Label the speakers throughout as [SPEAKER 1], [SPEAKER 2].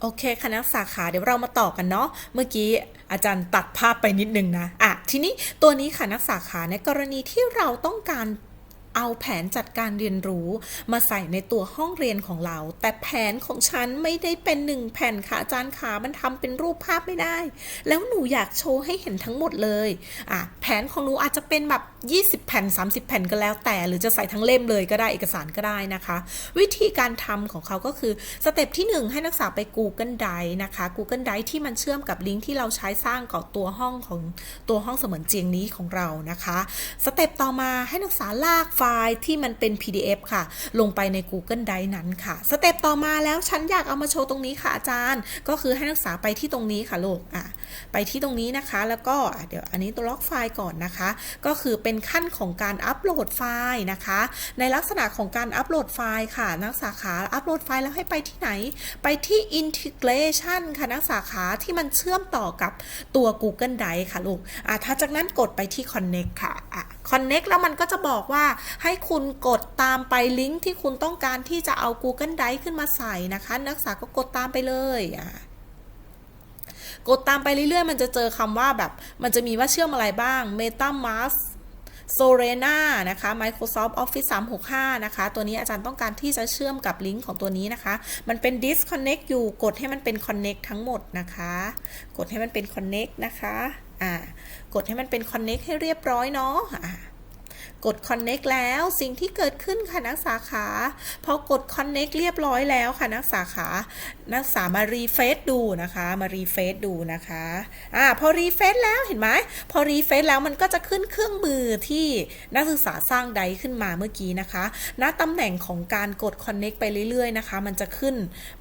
[SPEAKER 1] โอเคคณะสาขาเดี๋ยวเรามาต่อกันเนาะเมื่อกี้อาจารย์ตัดภาพไปนิดนึงนะอะทีนี้ตัวนี้ค่ะนักสาขาในกรณีที่เราต้องการ เอาแผนจัดการเรียนรู้มาใส่ในตัวห้องเรียนของเรา แต่แผนของฉันไม่ได้เป็นหนึ่งแผ่นค่ะอาจารย์ขามันทำเป็นรูปภาพไม่ได้ แล้วหนูอยากโชว์ให้เห็นทั้งหมดเลยอะแผนของหนูอาจจะเป็นแบบ 20 แผ่น 30 แผ่นก็แล้วแต่ หรือจะใส่ทั้งเล่มเลยก็ได้เอกสารก็ได้นะคะ วิธีการทำของเขาก็คือสเต็ปที่ 1 ให้นักศึกษาไป Google Drive นะคะ Google Drive ที่มันเชื่อมกับลิงก์ที่เราใช้สร้างกับตัวห้องของตัวห้องเสมือนจียงนี้ของเรานะคะ สเต็ปต่อมาให้นักศึกษาลากไฟล์ที่มันเป็น PDF ค่ะ ลงไปใน Google Drive นั้นค่ะ สเต็ปต่อมาแล้วฉันอยากเอามาโชว์ตรงนี้ค่ะอาจารย์ ก็คือให้นักศึกษาไปที่ตรงนี้ค่ะลูกอะไปที่ตรงนี้นะคะ แล้วก็เดี๋ยวอันนี้ตัวล็อกไฟล์ก่อนนะคะ ก็คือเป็นขั้นของการอัปโหลดไฟล์นะคะ ในลักษณะของการอัปโหลดไฟล์ค่ะ นักศึกษาขาอัปโหลดไฟล์แล้วให้ไปที่ไหน ไปที่ integration ค่ะนักศึกษาขาที่มันเชื่อมต่อกับตัว Google Drive ค่ะลูกอะถ้าจากนั้นกดไปที่ connect ค่ะอะ connect แล้วมันก็จะบอกว่าให้คุณกดตามไปลิงก์ที่คุณต้องการที่จะเอา Google Drive ขึ้นมาใส่นะคะ นักศึกษาก็กดตามไปเลยอะกดตามไปเรื่อยๆ มันจะเจอคำว่าแบบ มันจะมีว่าเชื่อมอะไรบ้าง MetaMask Solana นะคะ Microsoft Office 365 นะคะ ตัวนี้อาจารย์ต้องการที่จะเชื่อมกับลิงก์ของตัวนี้นะคะ มันเป็น disconnect อยู่ กดให้มันเป็น connect ทั้งหมดนะคะ กดให้มันเป็น connect นะคะ อ่ากดให้มันเป็น connect ให้เรียบร้อยเนาะอ่า กด connect แล้วสิ่งที่เกิดขึ้นค่ะนักศึกษาขาพอกด connect เรียบร้อยแล้วค่ะนักศึกษาขานักศึกษามา refresh ดูนะคะมา refresh ดูนะคะอ่าพอ refresh แล้วเห็นไหมพอ refresh แล้วมันก็จะขึ้นเครื่องมือที่นักศึกษาสร้างไดขึ้นมาเมื่อกี้นะคะณตำแหน่งของการกด connect ไปเรื่อยๆนะคะ มันจะขึ้น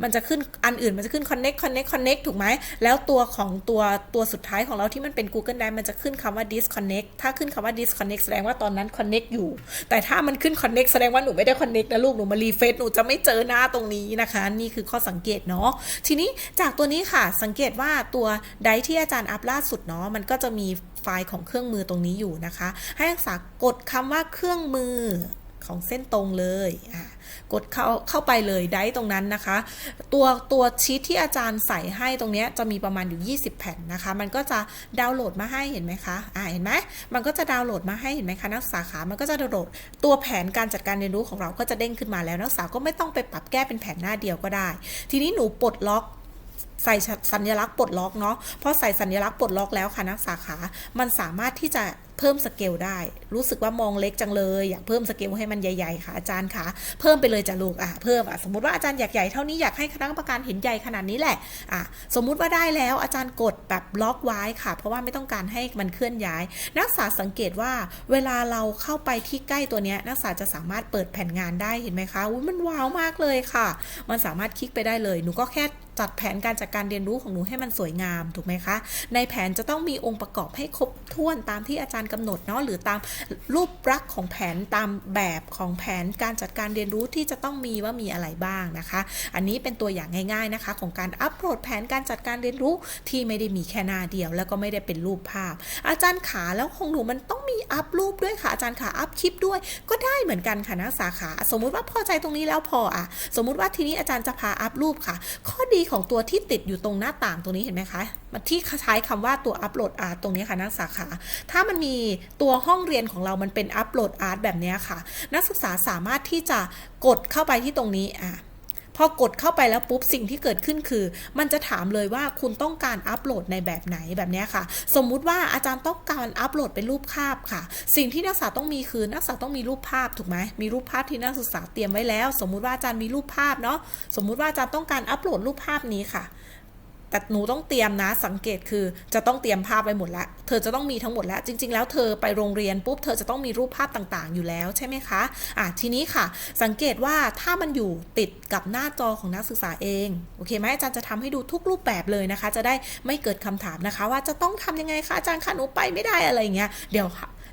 [SPEAKER 1] มันจะขึ้นอันอื่นมันจะขึ้น connect connect connect ถูกไหมแล้วตัวของตัวตัวสุดท้ายของเราที่มันเป็น Google Drive มันจะขึ้นคำว่า disconnect ถ้าขึ้นคำว่า disconnect แสดงว่าตอนนั้น connect อยู่ แต่ถ้ามันขึ้นคอนเน็กแสดงว่าหนูไม่ได้คอนเน็กนะลูก หนูมารีเฟซหนูจะไม่เจอหน้าตรงนี้นะคะ นี่คือข้อสังเกตเนาะ ทีนี้จากตัวนี้ค่ะ สังเกตว่าตัวไดที่อาจารย์อัพล่าสุดเนาะ มันก็จะมีไฟล์ของเครื่องมือตรงนี้อยู่นะคะ ให้นักศึกษากดคำว่าเครื่องมือ ของเส้นตรงเลยกดเข้าเข้าไปเลยได้ตรงนั้นนะคะ ตัวตัวชีตที่อาจารย์ใส่ให้ตรงนี้จะมีประมาณอยู่ 20 แผ่นนะคะ มันก็จะดาวน์โหลดมาให้เห็นไหมคะอ่าเห็นไหมมันก็จะดาวน์โหลดมาให้เห็นไหมคะนักศึกษาขามันก็จะดาวน์โหลดตัวแผนการจัดการเรียนรู้ของเราก็จะเด้งขึ้นมาแล้วนักศึกษาก็ไม่ต้องไปปรับแก้เป็นแผนหน้าเดียวก็ได้ ทีนี้หนูปลดล็อกใส่สัญลักษณ์ปลดล็อกเนาะ เพอใส่สัญลักษณ์ปลดล็อกแล้วค่ะนักศึกษาขา มันสามารถที่จะ เพิ่มสเกลได้ รู้สึกว่ามองเล็กจังเลย อยากเพิ่มสเกลให้มันใหญ่ๆค่ะอาจารย์คะเพิ่มไปเลยจ้ะลูกอะเพิ่มอะสมมติว่าอาจารย์อยากใหญ่เท่านี้อยากให้คณะกรรมการเห็นใหญ่ขนาดนี้แหละอะสมมุติว่าได้แล้วอาจารย์กดแบบล็อกไว้ค่ะ เพราะว่าไม่ต้องการให้มันเคลื่อนย้าย นักศึกษาสังเกตว่าเวลาเราเข้าไปที่ใกล้ตัวเนี้ยนักศึกษาจะสามารถเปิดแผ่นงานได้เห็นไหมคะอุ้ยมันว้าวมากเลยค่ะ มันสามารถคลิกไปได้เลยหนูก็แค่ จัดแผนการจัดการเรียนรู้ของหนูให้มันสวยงามถูกไหมคะ ในแผนจะต้องมีองค์ประกอบให้ครบถ้วนตามที่อาจารย์กำหนดเนาะหรือตามรูปลักษ์ของแผนตามแบบของแผนการจัดการเรียนรู้ที่จะต้องมีว่ามีอะไรบ้างนะคะ อันนี้เป็นตัวอย่างง่ายๆนะคะ ของการอัปโหลดแผนการจัดการเรียนรู้ที่ไม่ได้มีแค่หน้าเดียว แล้วก็ไม่ได้เป็นรูปภาพ อาจารย์ขาแล้วของหนูมันต้องมีอัพรูปด้วยค่ะอาจารย์ขาอัพคลิปด้วย ก็ได้เหมือนกันค่ะนักศึกษาขาสมมุติว่าพอใจตรงนี้แล้วพออะสมมุติว่าทีนี้อาจารย์จะพาอัพรูปค่ะ ข้อดีของตัวที่ติดอยู่ตรงหน้าต่างตรงนี้เห็นไหมคะมันที่ใช้คำว่าตัวอัปโหลดอาร์ตตรงนี้ค่ะนักศึกษาขาถ้ามันมีตัวห้องเรียนของเรามันเป็นอัปโหลดอาร์ตแบบนี้ค่ะ นักศึกษาสามารถที่จะกดเข้าไปที่ตรงนี้อะ พอกดเข้าไปแล้วปุ๊บสิ่งที่เกิดขึ้นคือ มันจะถามเลยว่าคุณต้องการอัปโหลดในแบบไหนแบบนี้ค่ะ สมมุติว่าอาจารย์ต้องการอัปโหลดเป็นรูปภาพค่ะ สิ่งที่นักศึกษาต้องมีคือนักศึกษาต้องมีรูปภาพถูกไหมมีรูปภาพที่นักศึกษาเตรียมไว้แล้ว สมมุติว่าอาจารย์มีรูปภาพเนาะสมมุติว่าอาจารย์ต้องการอัปโหลดรูปภาพนี้ค่ะ แต่หนูต้องเตรียมนะสังเกตคือจะต้องเตรียมภาพไว้หมดแล้วเธอจะต้องมีทั้งหมดแล้ว จริง ๆ แล้วเธอไปโรงเรียนปุ๊บเธอจะต้องมีรูปภาพต่างๆ อยู่แล้วใช่ไหมคะอะทีนี้ค่ะ สังเกตว่าถ้ามันอยู่ติดกับหน้าจอของนักศึกษาเองโอเคไหมอาจารย์จะทำให้ดูทุกรูปแบบเลยนะคะ จะได้ไม่เกิดคำถามนะคะ ว่าจะต้องทำยังไงคะอาจารย์คะหนูไปไม่ได้อะไรเงี้ยเดี๋ยว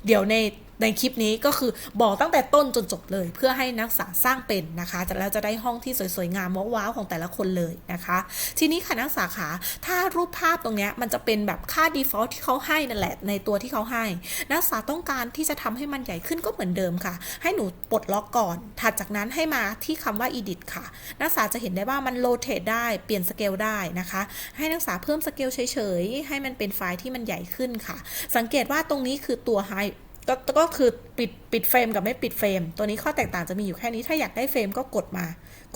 [SPEAKER 1] เดี๋ยวใน ในคลิปนี้ก็คือบอกตั้งแต่ต้นจนจบเลย เพื่อให้นักศึกษาสร้างเป็นนะคะจะแล้วจะได้ห้องที่สวยๆงามว้าวๆของแต่ละคนเลยนะคะ ทีนี้ค่ะนักศึกษาขาถ้ารูปภาพตรงนี้มันจะเป็นแบบค่า default ที่เขาให้นั่นแหละ ในตัวที่เขาให้ นักศึกษาต้องการที่จะทำให้มันใหญ่ขึ้นก็เหมือนเดิมค่ะ ให้หนูปลดล็อกก่อน ถัดจากนั้นให้มาที่คำว่า edit ค่ะ นักศึกษาจะเห็นได้ว่ามัน rotate ได้เปลี่ยนสเกลได้นะคะ ให้นักศึกษาเพิ่มสเกลเฉยๆให้มันเป็นไฟล์ที่มันใหญ่ขึ้นค่ะ สังเกตว่าตรงนี้คือตัว high ก็ก็คือปิดปิดเฟรมกับไม่ปิดเฟรม ตัวนี้ข้อแตกต่างจะมีอยู่แค่นี้ถ้าอยากได้เฟรมก็กดมา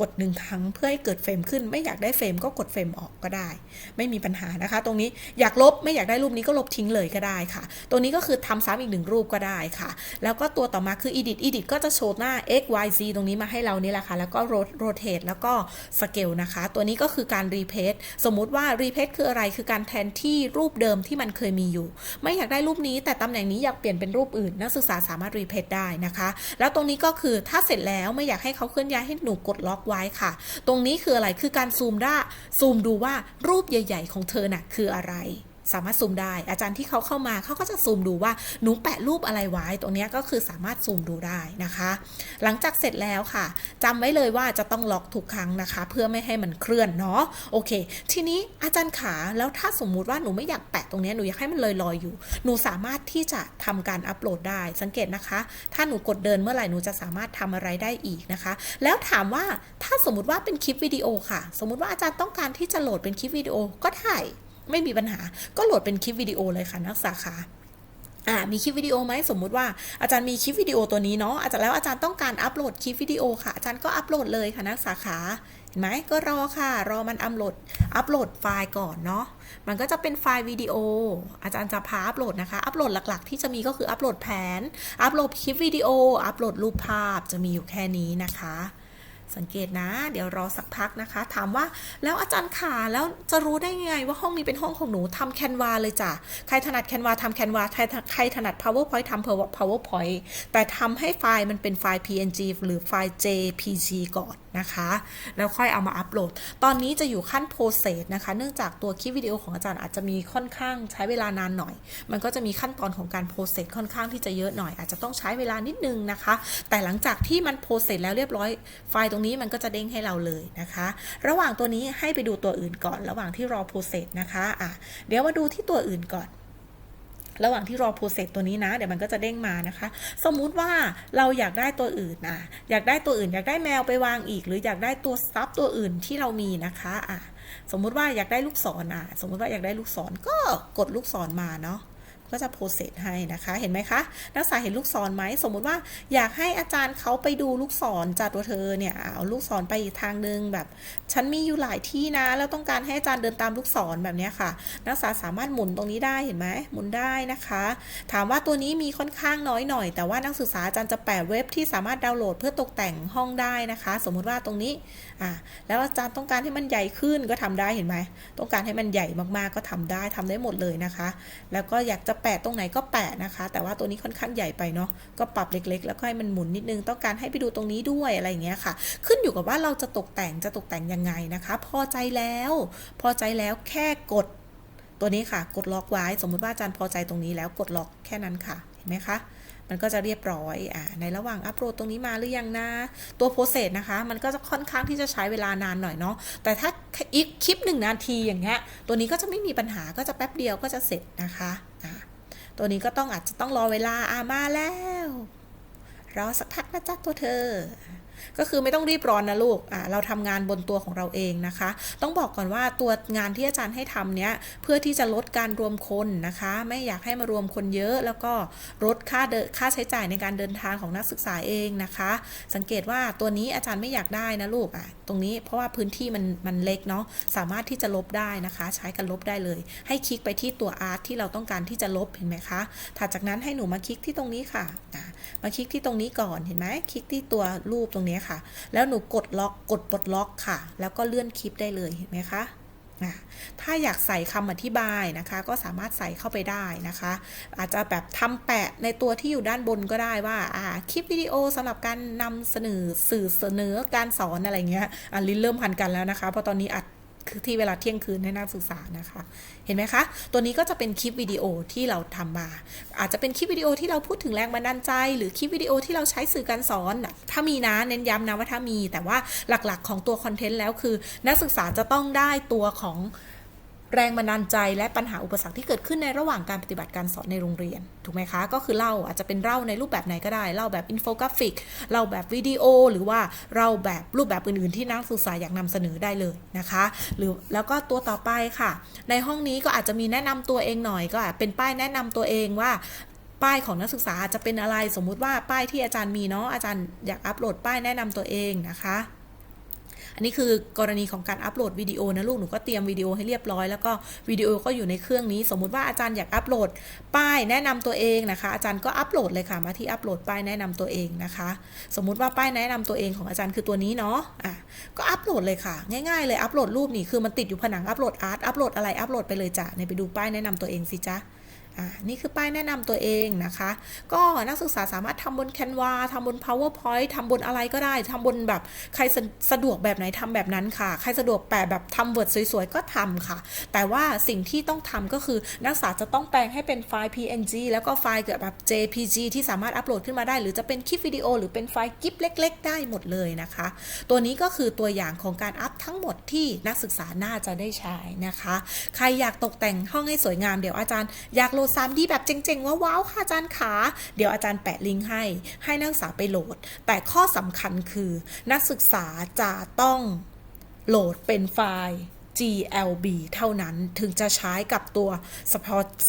[SPEAKER 1] กดหนึ่งครั้งเพื่อให้เกิดเฟรมขึ้น ไม่อยากได้เฟรมก็กดเฟรมออกก็ได้ ไม่มีปัญหานะคะ ตรงนี้อยากลบไม่อยากได้รูปนี้ก็ลบทิ้งเลยก็ได้ค่ะ ตัวนี้ก็คือทำซ้ำอีกหนึ่งรูปก็ได้ค่ะ แล้วก็ตัวต่อมาคือ edit edit ก็จะโชว์หน้า x y z ตรงนี้มาให้เรานี่แหละค่ะ แล้วก็ rotate แล้วก็ scale นะคะ ตัวนี้ก็คือการ replace สมมุติว่า replace คืออะไรคือการแทนที่รูปเดิมที่มันเคยมีอยู่ ไม่อยากได้รูปนี้ แต่ตำแหน่งนี้อยากเปลี่ยนเป็นรูปอื่น นักศึกษาสามารถ replace ได้นะคะ แล้วตรงนี้ก็คือถ้าเสร็จแล้วไม่อยากให้เขาเคลื่อนย้ายให้หนูกดล็อกไว้ค่ะ ตรงนี้คืออะไรคือการซูมได้ซูมดูว่ารูปใหญ่ ๆ ของเธอน่ะคืออะไร สามารถซูมได้ อาจารย์ที่เขาเข้ามาเขาก็จะซูมดูว่าหนูแปะรูปอะไรไว้ ตรงนี้ก็คือสามารถซูมดูได้นะคะ หลังจากเสร็จแล้วค่ะจำไว้เลยว่าจะต้องล็อกทุกครั้งนะคะ เพื่อไม่ให้มันเคลื่อนเนาะโอเค ทีนี้อาจารย์ขาแล้วถ้าสมมุติว่าหนูไม่อยากแปะตรงนี้หนูอยากให้มันลอยๆอยู่ หนูสามารถที่จะทำการอัปโหลดได้ สังเกตนะคะ ถ้าหนูกดเดินเมื่อไหร่หนูจะสามารถทำอะไรได้อีกนะคะ แล้วถามว่าถ้าสมมติว่าเป็นคลิปวิดีโอค่ะ สมมุติว่าอาจารย์ต้องการที่จะโหลดเป็นคลิปวิดีโอก็ได้ ไม่มีปัญหา ก็โหลดเป็นคลิปวิดีโอเลยค่ะนักศึกษาคะอ่ามีคลิปวิดีโอไหมสมมุติว่าอาจารย์มีคลิปวิดีโอตัวนี้เนาะอาจารย์แล้วอาจารย์ต้องการอัปโหลดคลิปวิดีโอค่ะ อาจารย์ก็อัปโหลดเลยค่ะนักศึกษาขาเห็นไหมก็รอค่ะ รอมันอัปโหลดอัปโหลดไฟล์ก่อนเนาะมันก็จะเป็นไฟล์วิดีโอ อาจารย์จะพาอัปโหลดนะคะ อัปโหลดหลักๆ ที่จะมีก็คืออัปโหลดแผน อัปโหลดคลิปวิดีโอ อัปโหลดรูปภาพจะมีอยู่แค่นี้นะคะ สังเกตนะ เดี๋ยวรอสักพักนะคะ ถามว่าแล้วอาจารย์ขาแล้วจะรู้ได้ไงว่าห้องนี้เป็นห้องของหนูทำแคนวาเลยจ้ะ ใครถนัดแคนวาทำแคนวาใครใครถนัด powerpoint ทำ powerpoint แต่ทำให้ไฟล์มันเป็นไฟล์ png หรือไฟล์ jpg ก่อนนะคะ แล้วค่อยเอามาอัปโหลด ตอนนี้จะอยู่ขั้น process นะคะ เนื่องจากตัวคลิปวิดีโอของอาจารย์อาจจะมีค่อนข้างใช้เวลานานหน่อย มันก็จะมีขั้นตอนของการ process ค่อนข้างที่จะเยอะหน่อย อาจจะต้องใช้เวลานิดนึงนะคะ แต่หลังจากที่มัน process แล้วเรียบร้อย ไฟล์ตรงนี้มันก็จะเด้งให้เราเลยนะคะ ระหว่างตัวนี้ให้ไปดูตัวอื่นก่อน ระหว่างที่รอ process นะคะ อะ เดี๋ยวมาดูที่ตัวอื่นก่อน ระหว่างที่รอโปรเซสตัวนี้นะ เดี๋ยวมันก็จะเด้งมานะคะ สมมุติว่าเราอยากได้ตัวอื่นอะอยากได้ตัวอื่น อยากได้แมวไปวางอีก หรืออยากได้ตัวซับตัวอื่นที่เรามีนะคะอะสมมุติว่าอยากได้ลูกศรอะ สมมุติว่าอยากได้ลูกศรก็กดลูกศรมาเนาะ ก็จะโพสเซสให้นะคะ เห็นไหมคะ นักศึกษาเห็นลูกศรไหม สมมุติว่าอยากให้อาจารย์เขาไปดูลูกศรจากตัวเธอเนี่ย เอาลูกศรไปอีกทางนึงแบบ ฉันมีอยู่หลายที่นะ แล้วต้องการให้อาจารย์เดินตามลูกศรแบบนี้ค่ะ นักศึกษาสามารถหมุนตรงนี้ได้ เห็นไหมหมุนได้นะคะ ถามว่าตัวนี้มีค่อนข้างน้อยหน่อย แต่ว่านักศึกษาอาจารย์จะแปะเว็บที่สามารถดาวน์โหลดเพื่อตกแต่งห้องได้นะคะ สมมุติว่าตรงนี้ อะแล้วอาจารย์ต้องการให้มันใหญ่ขึ้นก็ทำได้ เห็นไหม ต้องการให้มันใหญ่มากๆ ก็ทำได้ทำได้หมดเลยนะคะ แล้วก็อยากจะแปะตรงไหนก็แปะนะคะ แต่ว่าตัวนี้ค่อนข้างใหญ่ไปเนาะก็ปรับเล็ก ๆ แล้วก็ให้มันหมุนนิดนึงต้องการให้ไปดูตรงนี้ด้วยอะไรอย่างเงี้ยค่ะ ขึ้นอยู่กับว่าเราจะตกแต่งจะตกแต่งยังไงนะคะ พอใจแล้ว พอใจแล้วแค่กดตัวนี้ค่ะ กดล็อกไว้สมมุติว่าอาจารย์พอใจตรงนี้แล้วกดล็อกแค่นั้นค่ะเห็นไหมคะมันก็จะเรียบร้อยอ่าในระหว่างอัปโหลดตรงนี้มาหรือยังนะ ตัวโปรเซสนะคะ มันก็จะค่อนข้างที่จะใช้เวลานานหน่อยเนาะ แต่ถ้าอีกคลิปหนึ่งนาทีอย่างเงี้ย ตัวนี้ก็จะไม่มีปัญหา ก็จะแป๊บเดียวก็จะเสร็จนะคะอ่า ตัวนี้ก็ต้องอาจจะต้องรอเวลาอามาแล้ว รอสักพักนะจ๊ะตัวเธอ ก็คือไม่ต้องรีบร้อนนะลูกอ่าเราทำงานบนตัวของเราเองนะคะ ต้องบอกก่อนว่าตัวงานที่อาจารย์ให้ทำเนี้ยเพื่อที่จะลดการรวมคนนะคะ ไม่อยากให้มารวมคนเยอะ แล้วก็ลดค่าเดินค่าใช้จ่ายในการเดินทางของนักศึกษาเองนะคะ สังเกตว่าตัวนี้อาจารย์ไม่อยากได้นะลูกอะตรงนี้เพราะว่าพื้นที่มันมันเล็กเนาะสามารถที่จะลบได้นะคะ ใช้กันลบได้เลย ให้คลิกไปที่ตัวอาร์ตที่เราต้องการที่จะลบเห็นไหมคะถัดจากนั้นให้หนูมาคลิกที่ตรงนี้ค่ะอะมาคลิกที่ตรงนี้ก่อนเห็นไหมคลิกที่ตัวรูปตรงนี้ค่ะ แล้วหนูกดล็อกกดปลดล็อกค่ะ แล้วก็เลื่อนคลิปได้เลยเห็นไหมคะถ้าอยากใส่คำอธิบายนะคะ ก็สามารถใส่เข้าไปได้นะคะ อาจจะแบบทำแปะในตัวที่อยู่ด้านบนก็ได้ว่าคลิปวิดีโอสำหรับการนำเสนอสื่อเสนอการสอนอะไรเงี้ยอันลิ้นเริ่มพันกันแล้วนะคะ เพราะตอนนี้อัด คือที่เวลาเที่ยงคืนให้นักศึกษานะคะ เห็นไหมคะ ตัวนี้ก็จะเป็นคลิปวิดีโอที่เราทำมา อาจจะเป็นคลิปวิดีโอที่เราพูดถึงแรงบันดาลใจ หรือคลิปวิดีโอที่เราใช้สื่อการสอน ถ้ามีนะเน้นย้ำนะว่าถ้ามี แต่ว่าหลักๆ ของตัวคอนเทนต์แล้วคือ นักศึกษาจะต้องได้ตัวของ แรงบันดาลใจและปัญหาอุปสรรคที่เกิดขึ้นในระหว่างการปฏิบัติการสอนในโรงเรียน ถูกไหมคะ ก็คือเล่าอาจจะเป็นเล่าในรูปแบบไหนก็ได้ เล่าแบบอินโฟกราฟิก เล่าแบบวิดีโอ หรือว่าเราแบบรูปแบบอื่นๆ ที่นักศึกษาอยากนำเสนอได้เลยนะคะ หรือแล้วก็ตัวต่อไปค่ะ ในห้องนี้ก็อาจจะมีแนะนำตัวเองหน่อย ก็เป็นป้ายแนะนำตัวเองว่าป้ายของนักศึกษาอาจจะเป็นอะไร สมมุติว่าป้ายที่อาจารย์มีเนาะอาจารย์อยากอัปโหลดป้ายแนะนำตัวเองนะคะ อันนี้คือกรณีของการอัปโหลดวิดีโอนะลูกหนูก็เตรียมวิดีโอให้เรียบร้อยแล้วก็วิดีโอก็อยู่ในเครื่องนี้ สมมุติว่าอาจารย์อยากอัปโหลดป้ายแนะนำตัวเองนะคะ อาจารย์ก็อัปโหลดเลยค่ะมาที่อัปโหลดป้ายแนะนำตัวเองนะคะ สมมุติว่าป้ายแนะนำตัวเองของอาจารย์คือตัวนี้เนาะอะก็อัปโหลดเลยค่ะ ง่ายๆเลยอัปโหลดรูปนี่คือมันติดอยู่ผนังอัปโหลดอาร์ตอัปโหลดอะไรอัปโหลดไปเลยจ้ะเนี่ยไปดูป้ายแนะนำตัวเองสิจ๊ะ อ่านี่คือป้ายแนะนำตัวเองนะคะ ก็นักศึกษาสามารถทำบน Canva ทำบน PowerPoint ทำบนอะไรก็ได้ทำบนแบบใครสะสะดวกแบบไหนทำแบบนั้นค่ะ ใครสะดวกแปะแบบทำเวิร์ดสวยๆ ก็ทำค่ะ แต่ว่าสิ่งที่ต้องทำก็คือนักศึกษาจะต้องแปลงให้เป็นไฟล์ PNG แล้วก็ไฟล์แบบ JPG ที่สามารถอัปโหลดขึ้นมาได้ หรือจะเป็นคลิปวิดีโอ หรือเป็นไฟล์กิฟเล็ก ๆ ได้หมดเลยนะคะ ตัวนี้ก็คือตัวอย่างของการอัพทั้งหมดที่นักศึกษาน่าจะได้ใช้นะคะ ใครอยากตกแต่งห้องให้สวยงามเดี๋ยวอาจารย์อยากโหลด 3D แบบเจ๋งๆว้าวค่ะอาจารย์ขา เดี๋ยวอาจารย์แปะลิงก์ให้ ให้นักศึกษาไปโหลด แต่ข้อสำคัญคือนักศึกษาจะต้องโหลดเป็นไฟล์ GLB เท่านั้นถึงจะใช้กับตัว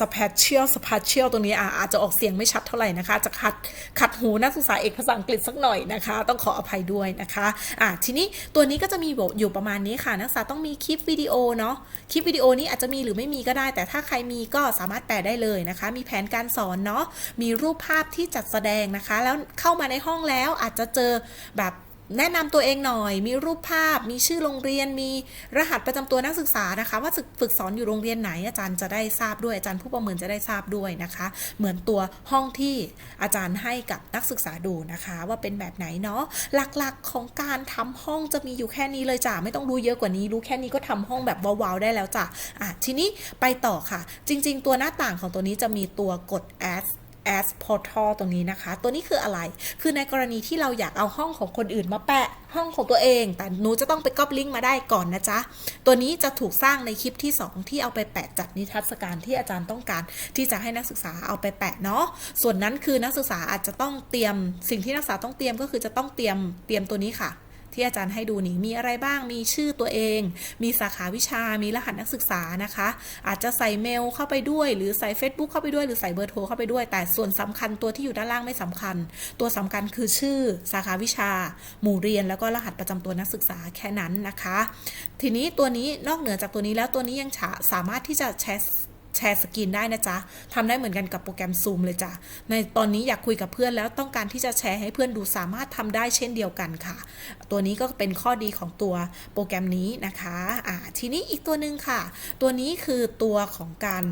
[SPEAKER 1] Spatial Spatial ตรงนี้อาจจะออกเสียงไม่ชัดเท่าไหร่นะคะ จะขัดขัดหูนักศึกษาเอกภาษาอังกฤษสักหน่อยนะคะ ต้องขออภัยด้วยนะคะอะทีนี้ตัวนี้ก็จะมีอยู่ประมาณนี้ค่ะ นักศึกษาต้องมีคลิปวิดีโอเนาะคลิปวิดีโอนี้อาจจะมีหรือไม่มีก็ได้ แต่ถ้าใครมีก็สามารถแปลได้เลยนะคะ มีแผนการสอนเนาะมีรูปภาพที่จัดแสดงนะคะ แล้วเข้ามาในห้องแล้วอาจจะเจอแบบ แนะนำตัวเองหน่อย มีรูปภาพ มีชื่อโรงเรียน มีรหัสประจำตัวนักศึกษานะคะ ว่าฝึกสอนอยู่โรงเรียนไหน อาจารย์จะได้ทราบด้วย อาจารย์ผู้ประเมินจะได้ทราบด้วยนะคะ เหมือนตัวห้องที่อาจารย์ให้กับนักศึกษาดูนะคะ ว่าเป็นแบบไหนเนาะ หลักๆของการทำห้องจะมีอยู่แค่นี้เลยจ้ะ ไม่ต้องรู้เยอะกว่านี้ รู้แค่นี้ก็ทำห้องแบบว้าวๆได้แล้วจ้ะ อะ ทีนี้ไปต่อค่ะ จริง ๆ ตัวหน้าต่างของตัวนี้จะมีตัวกด add as portal ตรงนี้นะคะ ตัวนี้คืออะไร คือในกรณีที่เราอยากเอาห้องของคนอื่นมาแปะห้องของตัวเอง แต่หนูจะต้องไปก๊อปลิงก์มาได้ก่อนนะจ๊ะ ตัวนี้จะถูกสร้างในคลิปที่ 2 ที่เอาไปแปะจัดนิทรรศการที่อาจารย์ต้องการ ที่จะให้นักศึกษาเอาไปแปะเนาะ ส่วนนั้นคือนักศึกษาอาจจะต้องเตรียม สิ่งที่นักศึกษาต้องเตรียมก็คือจะต้องเตรียมเตรียมตัวนี้ค่ะ ที่อาจารย์ให้ดูนี่มีอะไรบ้างมีชื่อตัวเอง มีสาขาวิชามีรหัสนักศึกษานะคะ อาจจะใส่เมลเข้าไปด้วย หรือใส่ Facebook เข้าไปด้วยหรือใส่เบอร์โทรเข้าไปด้วย แต่ส่วนสำคัญตัวที่อยู่ด้านล่างไม่สำคัญ ตัวสำคัญคือชื่อสาขาวิชา หมู่เรียนแล้วก็รหัสประจำตัวนักศึกษาแค่นั้นนะคะ ทีนี้ตัวนี้นอกเหนือจากตัวนี้แล้วตัวนี้ยังสามารถที่จะแชร์ แชร์สกรีนได้นะจ๊ะทำได้เหมือนกันกับโปรแกรม Zoom เลยจ้ะ ในตอนนี้อยากคุยกับเพื่อนแล้วต้องการที่จะแชร์ให้เพื่อนดูสามารถทำได้เช่นเดียวกันค่ะ ตัวนี้ก็เป็นข้อดีของตัวโปรแกรมนี้นะคะอ่าทีนี้อีกตัวหนึ่งค่ะ ตัวนี้คือตัวของการ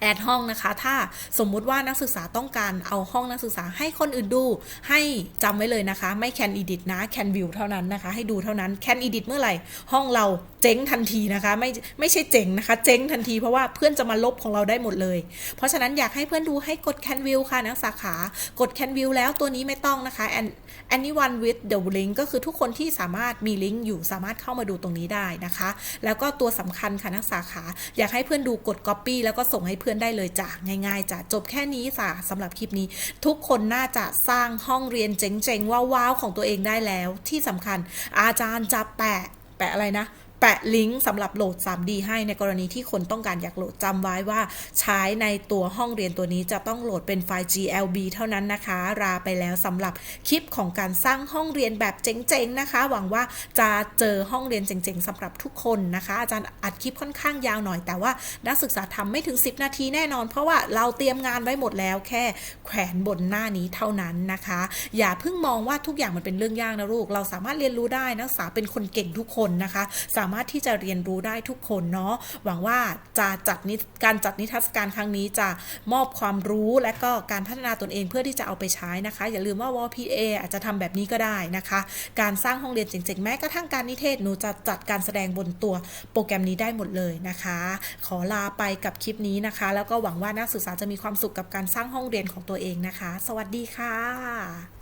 [SPEAKER 1] แอดห้องนะคะ ถ้าสมมุติว่านักศึกษาต้องการเอาห้องนักศึกษาให้คนอื่นดู ให้จำไว้เลยนะคะ ไม่ can edit นะ can view เท่านั้นนะคะ ให้ดูเท่านั้น can edit เมื่อไหร่ ห้องเรา จ๊งทันทีนะคะ ไม่ไม่ใช่เจ๋งนะคะ เจ๊งทันทีเพราะว่าเพื่อนจะมาลบของเราได้หมดเลย เพราะฉะนั้นอยากให้เพื่อนดูให้กด can view ค่ะนักสาขากด can view แล้วตัวนี้ไม่ต้องนะคะ and anyone with the link ก็คือทุกคนที่สามารถมีลิงก์อยู่สามารถเข้ามาดูตรงนี้ได้นะคะ แล้วก็ตัวสำคัญค่ะนักสาขา อยากให้เพื่อนดูกด copy แล้วก็ส่งให้เพื่อนได้เลยจ้ะง่ายๆจ้ะจบแค่นี้จ้ะสำหรับคลิปนี้ ทุกคนน่าจะสร้างห้องเรียนเจ๋งๆว้าวๆของตัวเองได้แล้วที่สำคัญ อาจารย์จะแปะแปะอะไรนะ แปะลิงก์สำหรับโหลด 3D ให้ในกรณีที่คนต้องการอยากโหลดจำไว้ว่าใช้ในตัวห้องเรียนตัวนี้จะต้องโหลดเป็นไฟล์ GLB เท่านั้นนะคะลาไปแล้วสำหรับคลิปของการสร้างห้องเรียนแบบเจ๋งๆนะคะ หวังว่าจะเจอห้องเรียนเจ๋งๆสำหรับทุกคนนะคะ อาจารย์อัดคลิปค่อนข้างยาวหน่อยแต่ว่านักศึกษาทำไม่ถึง 10 นาทีแน่นอน เพราะว่าเราเตรียมงานไว้หมดแล้วแค่แขวนบนหน้านี้เท่านั้นนะคะ อย่าเพิ่งมองว่าทุกอย่างมันเป็นเรื่องยากนะลูก เราสามารถเรียนรู้ได้นักศึกษาเป็นคนเก่งทุกคนนะคะ สามารถารถที่จะเรียนรู้ได้ทุกคนเนาะหวังว่าจะจัดนิการจัดนิทรรศการครั้งนี้จะมอบความรู้และก็การพัฒนาตนเองเพื่อที่จะเอาไปใช้นะคะ อย่าลืมว่าวอ PA อาจจะทำแบบนี้ก็ได้นะคะ การสร้างห้องเรียนเจ๋งๆแม้กระทั่งการนิเทศหนูจะจัดการแสดงบนตัวโปรแกรมนี้ได้หมดเลยนะคะ ขอลาไปกับคลิปนี้นะคะ แล้วก็หวังว่านักศึกษาจะมีความสุขกับการสร้างห้องเรียนของตัวเองนะคะ สวัสดีค่ะ